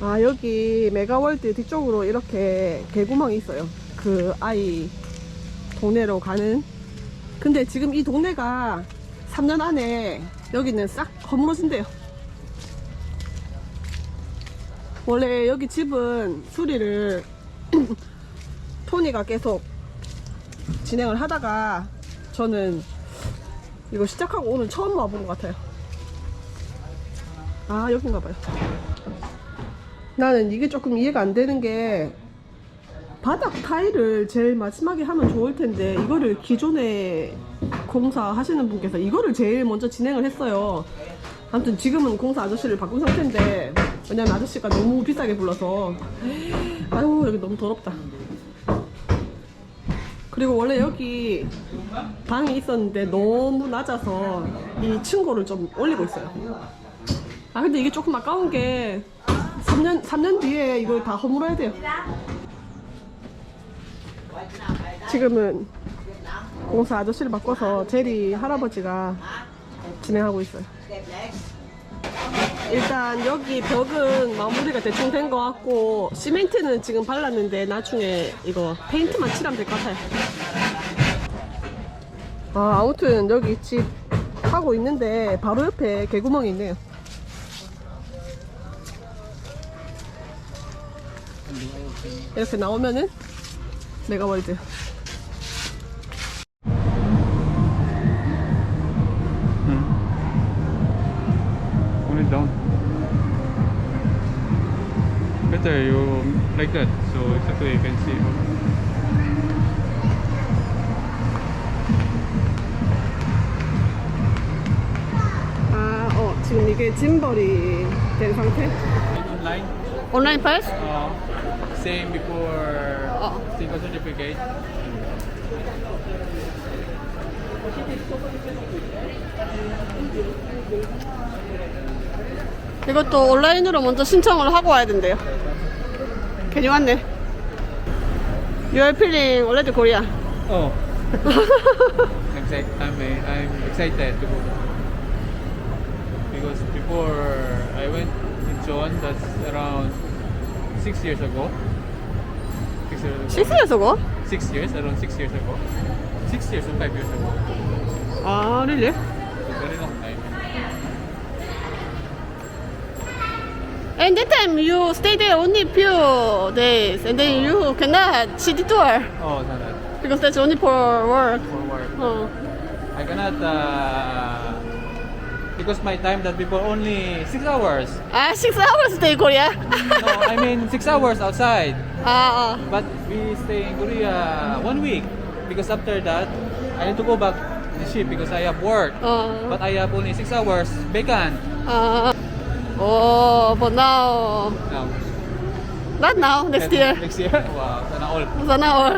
아 여기 메가월드 뒤쪽으로 이렇게 개구멍이 있어요. 그 아이 동네로 가는. 근데 지금 이 동네가 3년 안에 여기는 싹 허물어진대요. 원래 여기 집은 수리를 토니가 계속 진행을 하다가 저는 이거 시작하고 오늘 처음 와본 것 같아요. 아 여긴가 봐요 나는 이게 조금 이해가 안 되는 게 바닥 타일을 제일 마지막에 하면 좋을 텐데 이거를 기존에 공사 하시는 분께서 이거를 제일 먼저 진행을 했어요. 아무튼 지금은 공사 아저씨를 바꾼 상태인데 왜냐면 아저씨가 너무 비싸게 불러서 아유 여기 너무 더럽다. 그리고 원래 여기 방이 있었는데 너무 낮아서 이 층고를 좀 올리고 있어요. 아 근데 이게 조금 아까운 게 3년 3년 뒤에 이걸 다 허물어야 돼요. 지금은 공사 아저씨를 바꿔서 제리 할아버지가 진행하고 있어요. 일단 여기 벽은 마무리가 대충 된 것 같고 시멘트는 지금 발랐는데 나중에 이거 페인트만 칠하면 될 것 같아요. 아, 아무튼 여기 집 하고 있는데 바로 옆에 개구멍이 있네요. 이렇게 나오면은 메가월드. Better you like that, so exactly you can see. 아, 어, 지금 이게 짐벌이 된 상태? 온라인 패스? uh, same before Oh. single certificate. 이것도 온라인으로 먼저 신청을 하고 와야 된대요. 괜히 왔네. You are feeling already Korea. Oh. I'm, excited. I'm, uh, I'm excited to go. Because before That's around six years ago. Six years ago. Six years ago? Six years, around six years ago. Six years or five years ago. Ah, really? Very long time. And that time you stay there only few days, and then you cannot city tour Oh, no, no. because that's only for work. For work. Oh. I cannot. Uh, because my time that before only six hours. Ah, six hours stay Korea. no, I mean six hours outside. Ah, ah. But we stay in Korea one week because after that I need to go back the ship because I have work. Uh. But I have only six hours vacant. Ah. oh, but now. No. Not now. Next year. Next year. wow, sana all. Sana all.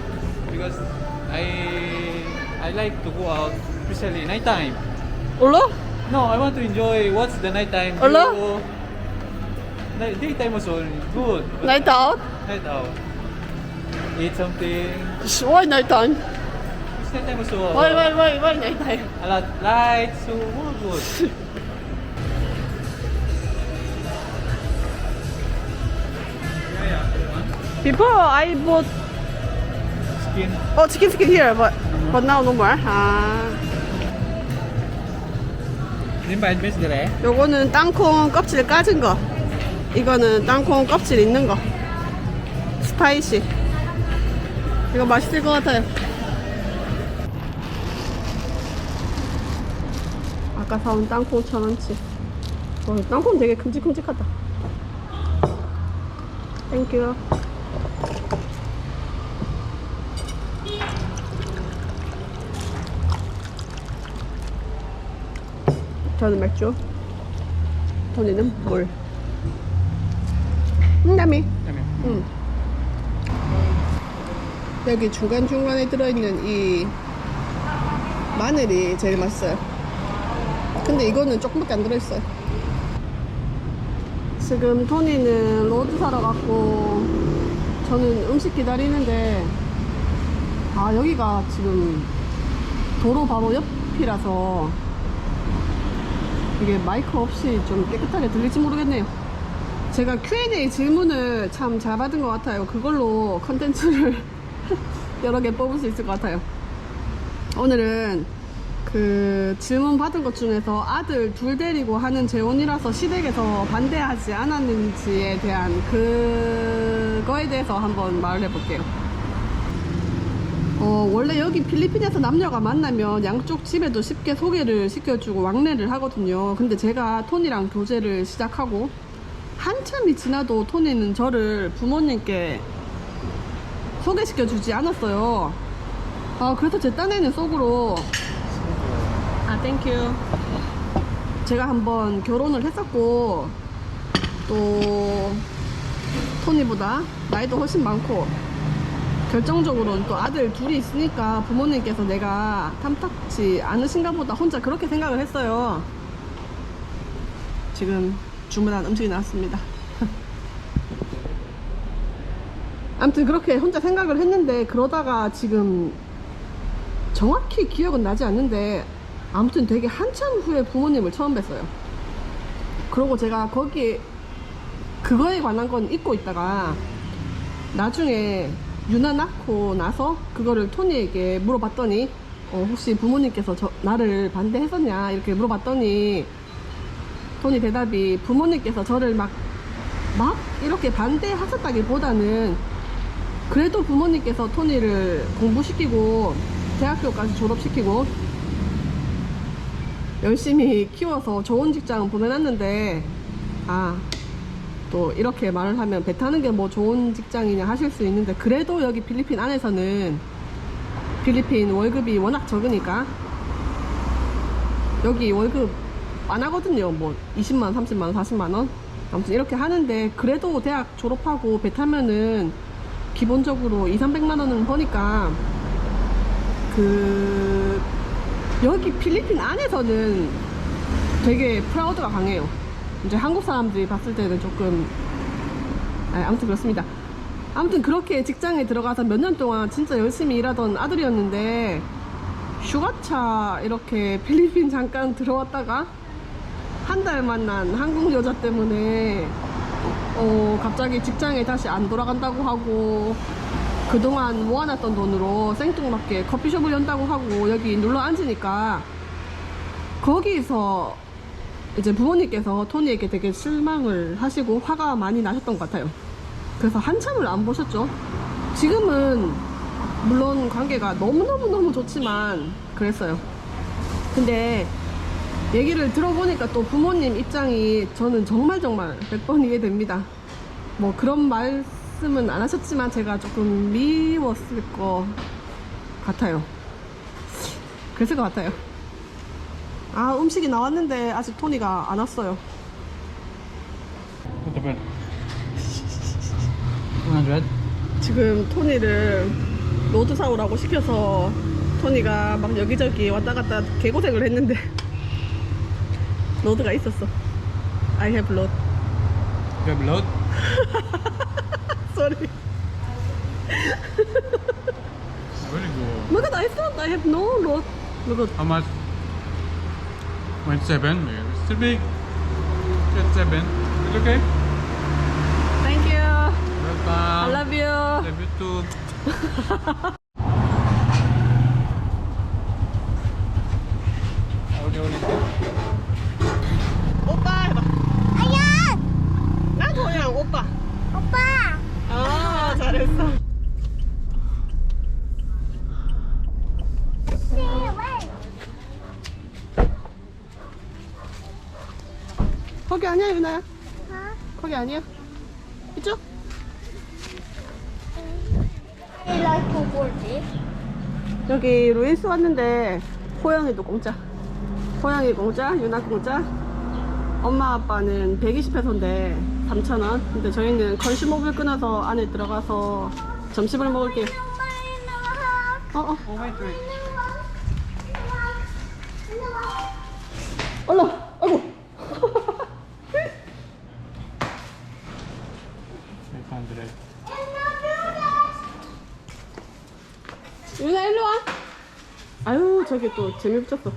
because I I like to go out especially night time. Ulo? No, I want to enjoy what's the nighttime. Hello? view. Night- Daytime also good. but Night out? Night out. Eat something. Why night time? It's also. Why, why, why, why night time? A lot lights, so all good. Before I bought Skin. oh chicken skin here, but but now no more. 아, 요거는 땅콩 껍질 까진 거. 이거는 땅콩 껍질 있는 거. 스파이시. 이거 맛있을 것 같아요. 아까 사온 땅콩 천 원치. 어, 땅콩 되게 큼직큼직하다. 땡큐. 저는 맥주. 토니는 물. Yummy. 응. 여기 중간중간에 들어있는 이 마늘이 제일 맛있어요. 근데 이거는 조금밖에 안 들어있어요. 지금 토니는 로드 사러 갔고 저는 음식 기다리는데 아 여기가 지금 도로 바로 옆이라서 이게 마이크 없이 좀 깨끗하게 들릴지 모르겠네요. 제가 Q&A 질문을 참 잘 받은 것 같아요. 그걸로 컨텐츠를 여러 개 뽑을 수 있을 것 같아요. 오늘은 그 질문 받은 것 중에서 아들 둘 데리고 하는 재혼이라서 시댁에서 반대하지 않았는지에 대한 그거에 대해서 한번 말을 해볼게요. 어, 원래 여기 필리핀에서 남녀가 만나면 양쪽 집에도 쉽게 소개를 시켜주고 왕래를 하거든요. 근데 제가 토니랑 교제를 시작하고 한참이 지나도 토니는 저를 부모님께 소개시켜주지 않았어요. 아, 그래서 제 딴에는 속으로 아, 땡큐. 제가 한번 결혼을 했었고 또 토니보다 나이도 훨씬 많고 결정적으로는 또 아들 둘이 있으니까 부모님께서 내가 탐탁지 않으신가 보다 혼자 그렇게 생각을 했어요. 지금 주문한 음식이 나왔습니다. 아무튼 그렇게 혼자 생각을 했는데 그러다가 지금 정확히 기억은 나지 않는데 아무튼 되게 한참 후에 부모님을 처음 뵀어요. 그러고 제가 거기에 그거에 관한 건 잊고 있다가 나중에 유나 낳고 나서 그거를 토니에게 물어봤더니 어, 혹시 부모님께서 저, 나를 반대했었냐? 이렇게 물어봤더니 토니 대답이 부모님께서 저를 막, 막? 이렇게 반대하셨다기보다는 그래도 부모님께서 토니를 공부시키고 대학교까지 졸업시키고 열심히 키워서 좋은 직장 보내놨는데 아 또 이렇게 말을 하면 배 타는 게 뭐 좋은 직장이냐 하실 수 있는데 그래도 여기 필리핀 안에서는 필리핀 월급이 워낙 적으니까 여기 월급 안 하거든요 뭐 20만 30만 40만 원 아무튼 이렇게 하는데 그래도 대학 졸업하고 배 타면은 기본적으로 2, 300만 원은 버니까 그 여기 필리핀 안에서는 되게 프라우드가 강해요. 이제 한국 사람들이 봤을 때는 조금 아, 아무튼 그렇습니다. 아무튼 그렇게 직장에 들어가서 몇 년 동안 진짜 열심히 일하던 아들이었는데 휴가차 이렇게 필리핀 잠깐 들어왔다가 한 달 만난 한국 여자 때문에 어 갑자기 직장에 다시 안 돌아간다고 하고 그동안 모아놨던 돈으로 생뚱맞게 커피숍을 연다고 하고 여기 눌러 앉으니까 거기서 이제 부모님께서 토니에게 되게 실망을 하시고 화가 많이 나셨던 것 같아요. 그래서 한참을 안 보셨죠. 지금은 물론 관계가 너무너무너무 좋지만 그랬어요. 근데 얘기를 들어보니까 또 부모님 입장이 저는 정말 정말 100번 이해됩니다. 뭐 그런 말씀은 안 하셨지만 제가 조금 미웠을 것 같아요. 그랬을 것 같아요. 아 음식이 나왔는데 아직 토니가 안 왔어요. What the 200? 지금 토니를 로드 사오라고 시켜서 토니가 막 여기저기 왔다 갔다 개고생을 했는데 로드가 있었어. I have load. You have load? Sorry. Very good. Look at I thought I have no load. Look at How much? Point seven. Yeah, Still big. Just seven. It's okay. Thank you. Welcome. I love you. Love you too. 어디 어디? 오빠 해봐. 아야! 나 도양 오빠. 오빠! 아 잘했어. 거기 아니야 유나야. 거기 아니야. 이쪽? I like to board it. 여기 루이스 왔는데 호영이도 공짜. 호영이 공짜, 유나 공짜. 엄마 아빠는 120페소인데 3,000원. 근데 저희는 컨슈머블 끊어서 안에 들어가서 점심을 먹을게요. 어, 어. Oh wait wait. 얼른, 아이고. 500. 유나 일로 와. 아유 저기 또 재미 붙였어.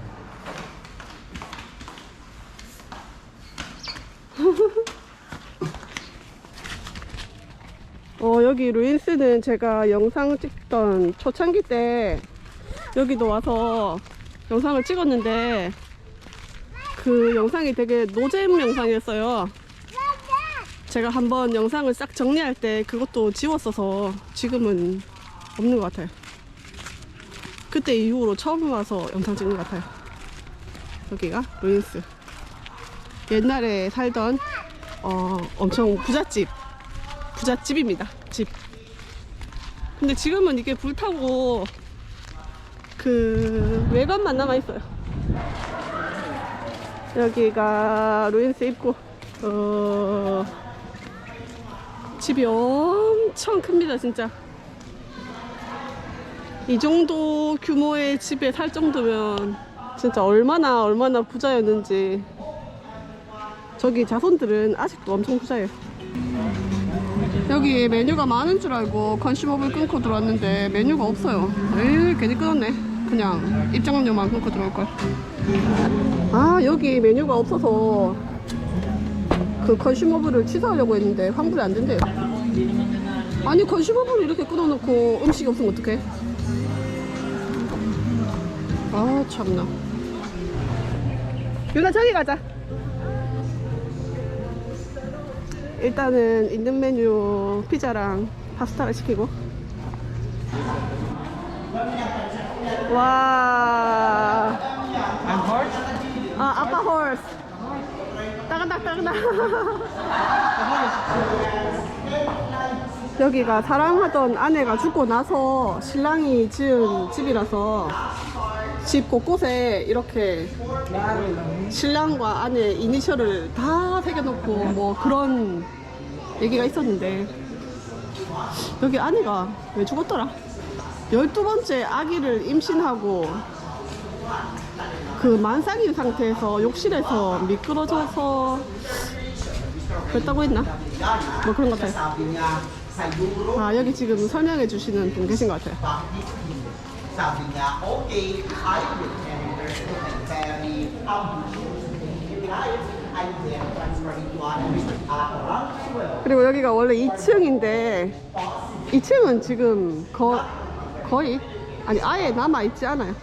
어, 여기 루인스는 제가 영상 찍던 초창기 때 여기도 와서 영상을 찍었는데 그 영상이 되게 노잼 영상이었어요. 제가 한번 영상을 싹 정리할 때 그것도 지웠어서 지금은 없는 것 같아요. 그때 이후로 처음 와서 영상 찍는 것 같아요. 여기가 루인스. 옛날에 살던 어, 엄청 부잣집. 부잣집입니다. 집. 근데 지금은 이게 불타고 그 외관만 남아 있어요. 여기가 루인스 입구. 어, 집이 엄청 큽니다, 진짜. 이 정도 규모의 집에 살 정도면 진짜 얼마나 얼마나 부자였는지. 저기 자손들은 아직도 엄청 부자예요. 여기 메뉴가 많은 줄 알고 컨슈머블 끊고 들어왔는데 메뉴가 없어요. 에이, 괜히 끊었네. 그냥 입장료만 끊고 들어올 걸. 아, 여기 메뉴가 없어서 그 컨슈머블을 취소하려고 했는데 환불이 안 된대요. 아니, 컨슈머블을 이렇게 끊어놓고 음식이 없으면 어떡해? 아, 참나. 유나, 저기 가자. 일단은 있는 메뉴 피자랑 파스타를 시키고 와? 아, 아빠 홀스 따가닥 따가닥 여기가 사랑하던 아내가 죽고 나서 신랑이 지은 집이라서 집 곳곳에 이렇게 신랑과 아내 이니셜을 다 새겨놓고 뭐 그런 얘기가 있었는데 여기 아내가 왜 죽었더라? 12번째 아기를 임신하고 그 만삭인 상태에서 욕실에서 미끄러져서 그랬다고 했나? 뭐 그런 것 같아요. 아, 여기 지금 설명해 주시는 분 계신 것 같아요. Sabi niya, okay, I will enter and very humble. I will transfer into around 12. 그리고 여기가 원래 2층인데 2층은 지금 거, 거의 아니 아예 남아 있지 않아요.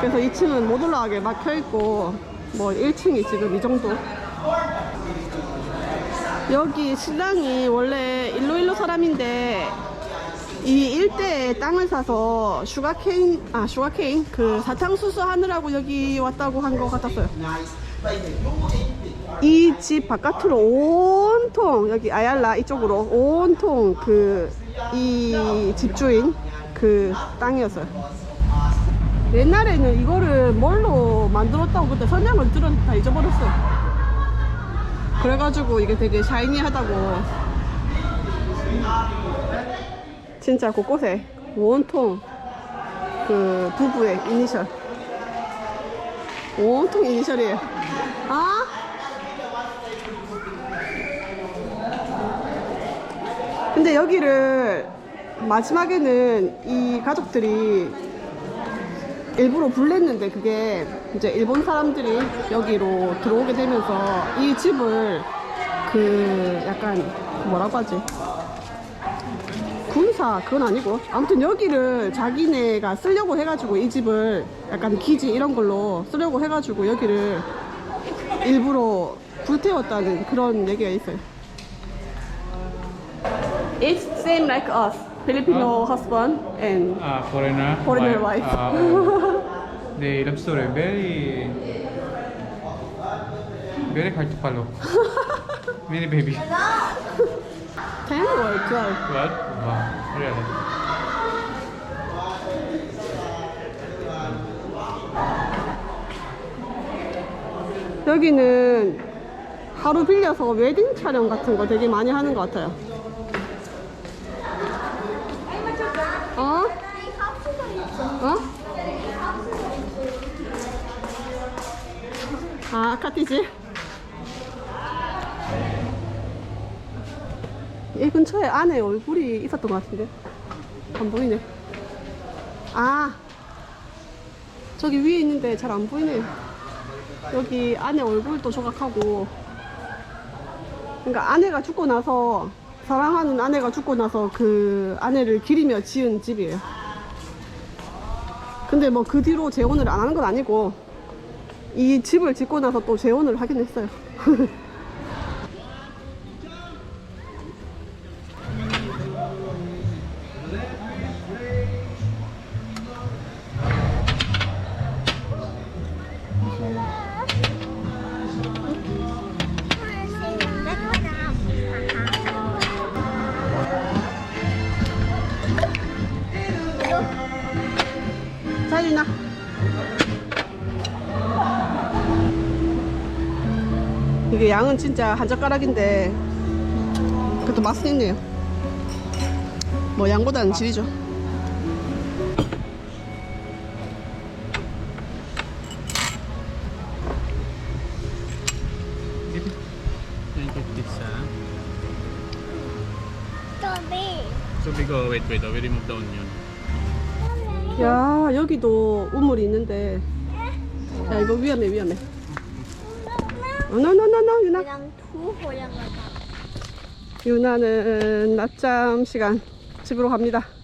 그래서 2층은 못 올라가게 막혀 있고 뭐 1층이 지금 이 정도. 여기 신랑이 원래 일로일로 사람인데 이 일대에 땅을 사서 슈가케인 아 슈가케인 그 사탕수수 하느라고 여기 왔다고 한 것 같았어요. 이 집 바깥으로 온통 여기 아얄라 이쪽으로 온통 그 이 집주인 그 땅이었어요. 옛날에는 이거를 뭘로 만들었다고 그때 설명을 들었는데 다 잊어버렸어요. 그래가지고 이게 되게 샤이니하다고 진짜 곳곳에 온통 그 부부의 이니셜 온통 이니셜이에요. 아? 근데 여기를 마지막에는 이 가족들이 일부러 불냈는데 그게 이제 일본 사람들이 여기로 들어오게 되면서 이 집을 그 약간 뭐라고 하지? 군사 그건 아니고 아무튼 여기를 자기네가 쓰려고 해가지고 이 집을 약간 기지 이런 걸로 쓰려고 해가지고 여기를 일부러 불태웠다는 그런 얘기가 있어요. It's same like us, Filipino husband and Uh, foreigner. foreigner wife. Uh, oh. the love story very very hard to follow. Many baby. 10 or 12? What? Wow, really? 여기는 하루 빌려서 웨딩 촬영 같은 거 되게 많이 하는 것 같아요. 어? 아, 카티지? 이 근처에 안에 얼굴이 있었던 것 같은데. 안 보이네. 아, 저기 위에 있는데 잘 안 보이네요. 여기 안에 얼굴도 조각하고 그러니까 아내가 죽고 나서 사랑하는 아내가 죽고 나서 그 아내를 기리며 지은 집이에요. 근데 뭐 그 뒤로 재혼을 안 하는 건 아니고 이 집을 짓고 나서 또 재혼을 하긴 했어요. 이게 양은 진짜 한 젓가락인데 그래도 맛은 있네요. 뭐 양보다는 질이죠. Thank you, pizza. Toby. So we go, wait, wait, oh, we remove the onion. 야 여기도 우물이 있는데 야 이거 위험해 위험해. 노노노노 유나. 그냥 두 호양을 유나는 낮잠 시간 집으로 갑니다.